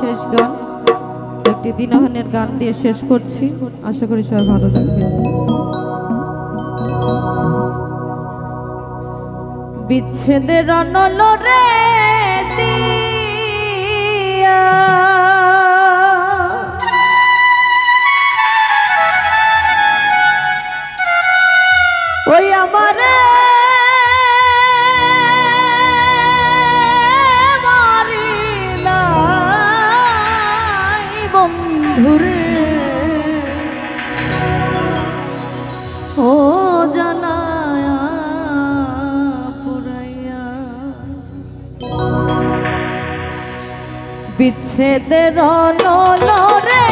শেষ গান। একটি দিনহনের গান দিয়ে শেষ করছি। আশা করি সবাই ভালো লাগবে বিচ্ছেদের অনলরে দিন ঘুরে। ও জানায়া বিচ্ছেদের নরে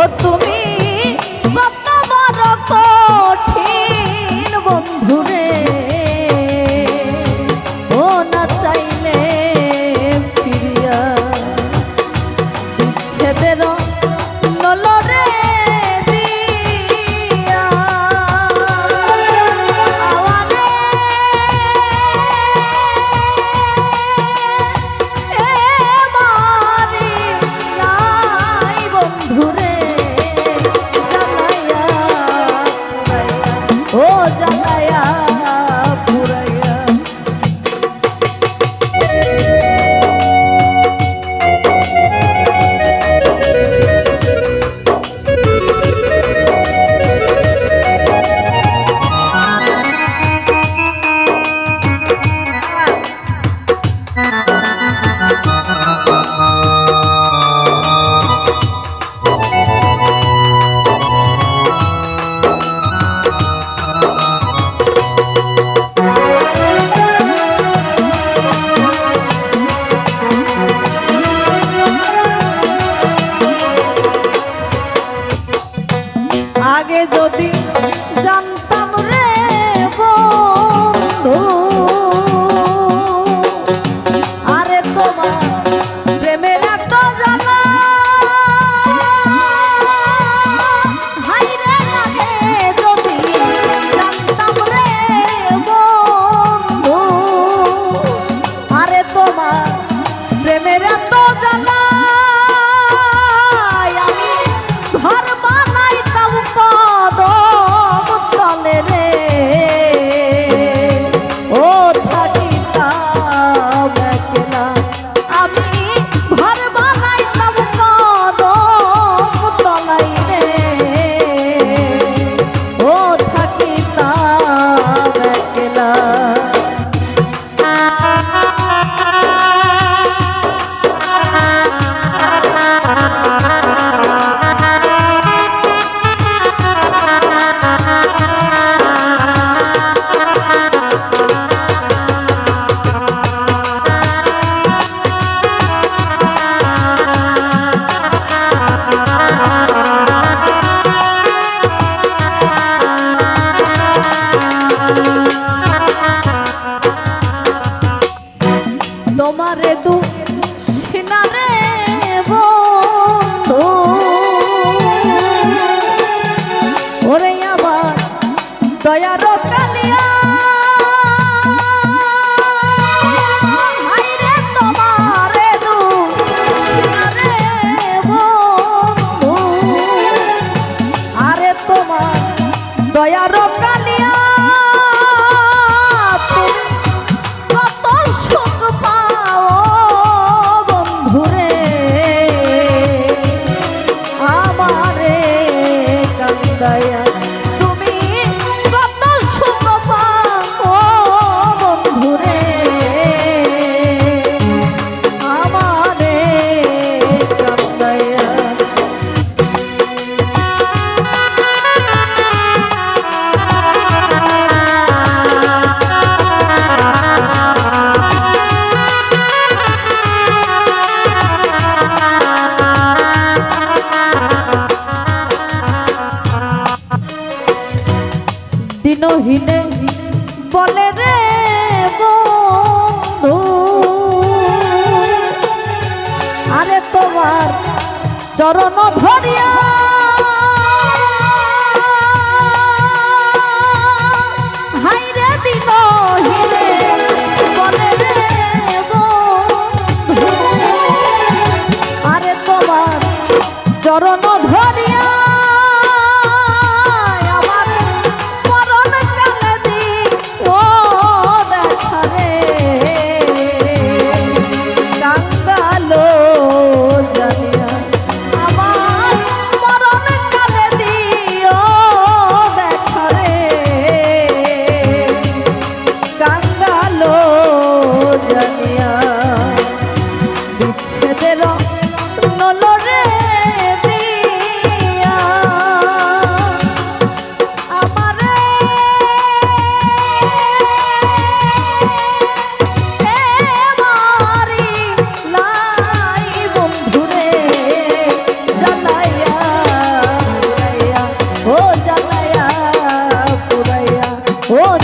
ও তুমি আমার দুঃখ চরণ ধরিয়া 我